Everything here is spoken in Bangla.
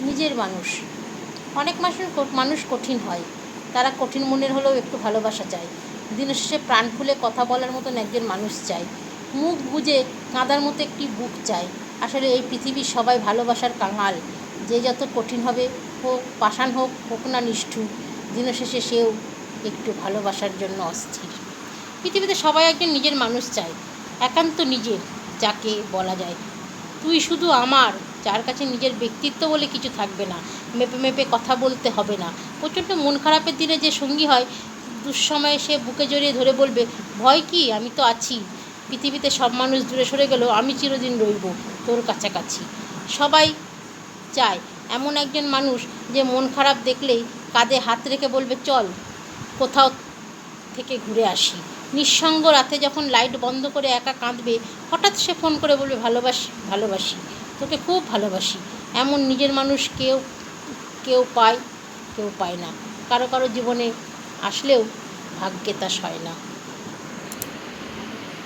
নিজের মানুষ। অনেক মানুষ মানুষ কঠিন হয়। তারা কঠিন মনের হলেও একটু ভালোবাসা চায়। দিনের শেষে প্রাণ খুলে কথা বলার মতন একজন মানুষ চায়। মুখ বুজে কাঁদার মতো একটি বুক চায়। আসলে এই পৃথিবীর সবাই ভালোবাসার কাঙাল। যে যত কঠিন হবে হোক পাষাণ হোক হোক না নিষ্ঠুর দিনের শেষে সেও একটু ভালোবাসার জন্য অস্থির। পৃথিবীতে সবাই একজন নিজের মানুষ চায়। একান্ত নিজের, যাকে বলা যায়। তুই শুধু আমার যার কাছে নিজের ব্যক্তিত্ব বলে কিছু থাকবে না। মেপে মেপে কথা বলতে হবে না। প্রচণ্ড মন খারাপের দিনে যে সঙ্গী হয়, দুঃসময়ে সে বুকে জড়িয়ে ধরে বলবে, ভয় কি? আমি তো আছি। পৃথিবীতে সব মানুষ দূরে সরে গেলেও আমি চিরদিন রইব তোর কাছাকাছি। সবাই চায় এমন একজন মানুষ যে মন খারাপ দেখলেই কাঁধে হাত রেখে বলবে, চল, কোথাও থেকে ঘুরে আসি। নিঃসঙ্গ রাতে যখন লাইট বন্ধ করে একা কাঁদবে, হঠাৎ সে ফোন করে বলবে, ভালোবাসি ভালোবাসি। তোকে খুব ভালোবাসি। এমন নিজের মানুষ কেউ কেউ পায় কেউ পায় না। কারও কারও জীবনে আসলেও ভাগ্যে তা না।